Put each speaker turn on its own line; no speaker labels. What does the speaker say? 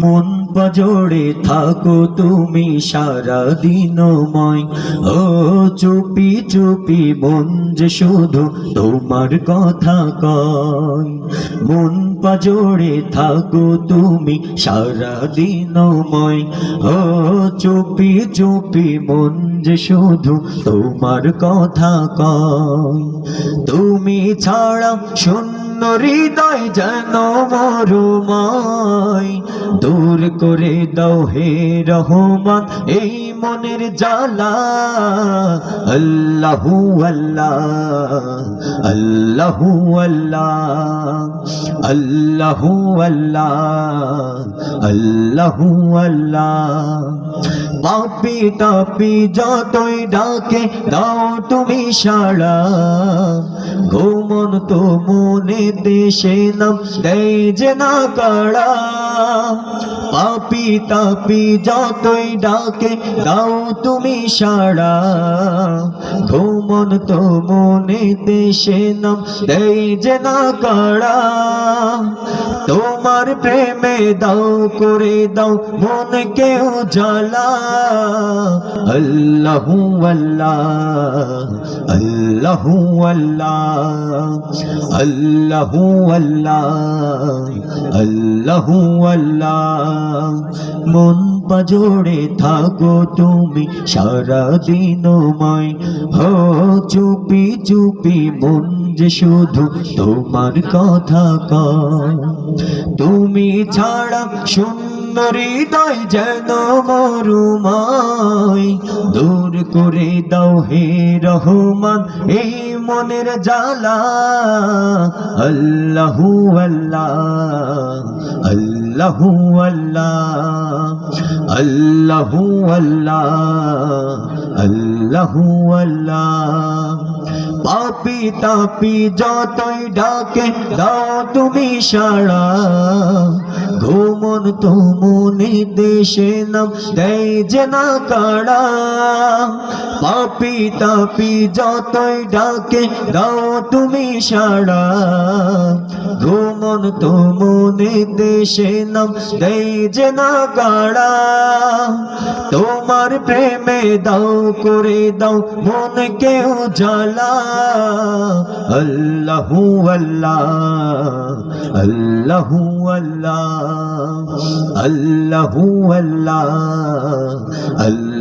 muốn মন জোড়ে থাকো তুমি সারা দিনময়। ও চুপি চুপি মন যে শুধু তোমার কথা কয়। মন পজোড়ে থাকো তুমি সারা দিনময়। ও চুপি চুপি মন যে শুধু তোমার কথা কয়। তুমি ছাড়া শূন্য হৃদয় যেন মরুময়। দূর করে দাও হে রহমান, এই মনের জ্বালা। আল্লাহু আল্লাহ আল্লাহু আল্লাহ আল্লাহু আল্লাহ আল্লাহু আল্লাহ। পাপি তাপি যতই ডাকে, দাও তুমি সাড়া। ঘুমন তো মনে দেশে নাম দেয় যে না কাড়া। পাপি তাপি যতই ডাকে, দাও তুমি সারা ঘুমন তো মনে দেশে নাম দেয় যে না কাড়া। তোমার প্রেমে দাও, করে দাও, মন কেউ জ্বালা। আল্লাহ আল্লাহ আল্লাহ আল্লাহ আল্লাহ আল্লাহ, আল্লাহু মন পাজোড়ে থাকো তুমি সারা দিনময় হো, চুপি চুপি মন যে শুধু তোমার কথা কয়। তুমি ছাড়া শূন্য হৃদয় যেন মরুমায়। দূর করে দাও হে রহমান, এই মনের জ্বালা। আল্লাহু আল্লাহ আল্লাহু আল্লাহ আল্লাহু আল্লাহ আল্লাহু আল্লাহ। পাপি তাপি যতই ডাকে, দাও তুমি সাড়া। ঘুমন তো মনে দেশে নাম দেয় যে না কাড়া পাপি তাপি যতই ডাকে, দাও তুমি সাড়া। ঘুমন তো মনে দেশে নাম দেয় যে না কাড়া। তোমার প্রেমে দাও, করে দাও মন কেউ জ্বালা। আল্লাহু, আল্লাহ আল্লাহু আল্লাহ আল্লাহু, আল্লাহ